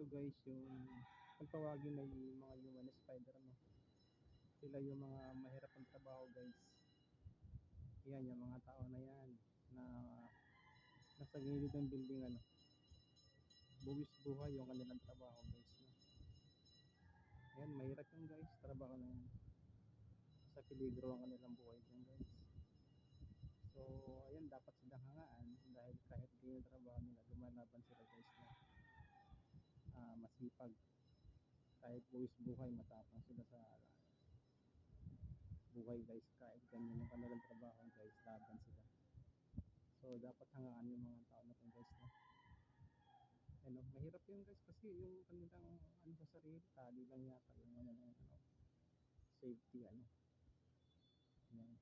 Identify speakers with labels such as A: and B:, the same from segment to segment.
A: ito guys yung kung tawagin yung mga human spider no sila yung mga mahirap ang trabaho guys. Yan yung mga tao na yan na nasa gilid ng building ano. Buwis buhay yung kanilang trabaho guys no? Yan mahirap yung guys trabaho na yan. Sa peligro ang kanilang buhay dyan guys. So ayan dapat silang hangaan dahil kahit di yung trabaho nila lumalaban sila guys na ah, masipag. Kahit buwis buhay matapang sila sa buhay guys kahit ganyan yung kanilang trabaho guys laban sila. So dapat hangaan yung mga tao na to guys no? Ano, mahirap yun guys kasi yung kanilang ano sa sarili tali lang yata yung ano, ano safety ano. Yan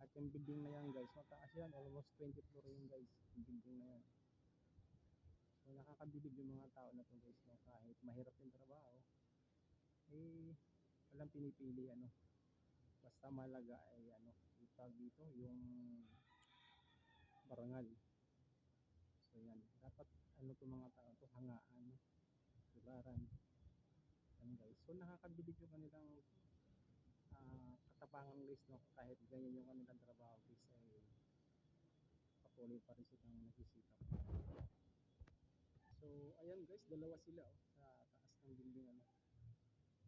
A: at yung building na yan guys mataas yan almost 20 floor yung guys yung building na yan so nakakabilib yung mga tao na to guys no? kahit mahirap yung trabaho eh walang pinipili ano. Basta malaga ay ano itag dito yung barangal. So yan. Dapat ano to mga tao to hangaan tularan. Yan guys. So nakakabilib yung kanilang ah, katapangan guys no? Kahit ganyan yung kanilang trabaho guys ay patuloy pa rin silang nagsisikap ayan guys dalawa sila oh, sa taas ng building ano.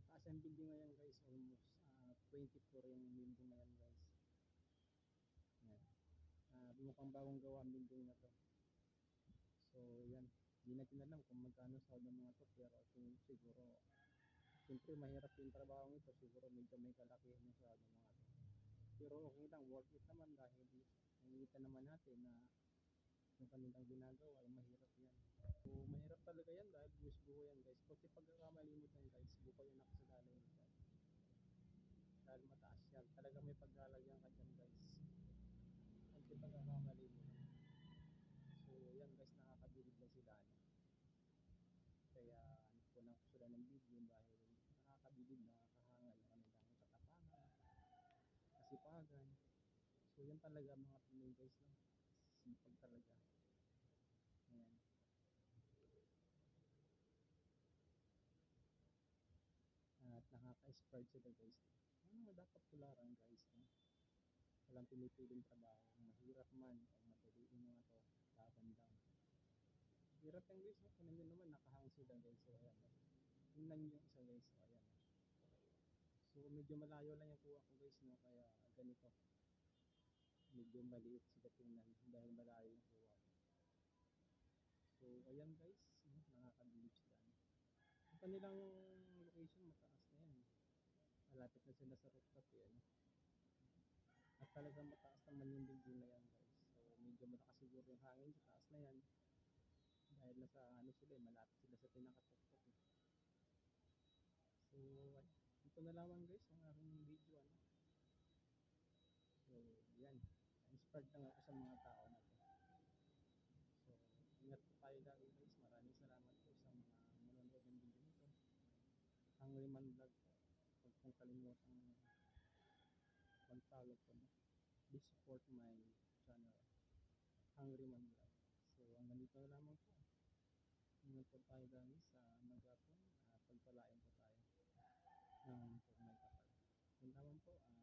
A: Taas yung building na yan guys almost ah, 24 yung building na yan guys. Yan uh, mukhang bagong gawa ang building na to. So yan di natin alam kung magkano sa ng mga to pero kung siguro siyempre mahirap yung trabaho ito siguro medyo may kalakihan yung sa ng mga to. Pero okay lang worth it naman dahil nakikita naman natin na yung kanilang ginagawa ay mahirap yan so mahirap talaga yan buhay yan guys. Kasi pagkakamali mo yan guys buka yung nakasadalay mo dyan dahil mataas yan. Talaga may paglalagyan ka dyan guys. Kasi pagkakamali mo so yan guys nakakabilib lang sila ano kaya ano po na sila ng video dahil nakakabilib nakakahanga yung kanilang katapangan kasipagan. So yan talaga mga Pinoy guys no? Sipag talaga ayan nakaka-inspired sila guys. Nga dapat tularan guys no? walang pinipiling trabaho. Mahirap man o madali yung mga to laban lang. Hirap yan guys kunan nyo naman nakahang sila guys. So ayan tingnan nyo yung isa guys so ayan so medyo malayo lang yung kuha ko guys no? Kaya ganito. Medyo maliit sila tingnan dahil malayo yung kuha. Ko so ayan guys nakakabilib sila yung kanilang location mataas malapit na sila sa rooftop eh ano? at talagang mataas naman yung building na yan guys. So medyo malakas siguro yung hangin sa taas na yan. Dahil nasa ano sila eh malapit sila sa pinakatuktok eh. So ito na lamang guys ang aking video ano. So yan. Inspired lang ako sa mga tao na to. So ingat po tayo lagi guys maraming salamat po sa mga manonood ng video nito Hungry Man Vlog po kalimutang mag-follow po no? please support my channel Hungry Man Vlog so hanggang dito na lamang po. Ingat po tayo guys sa magapon uh, pagpalain po tayo ng po may kapal yun lamang po uh,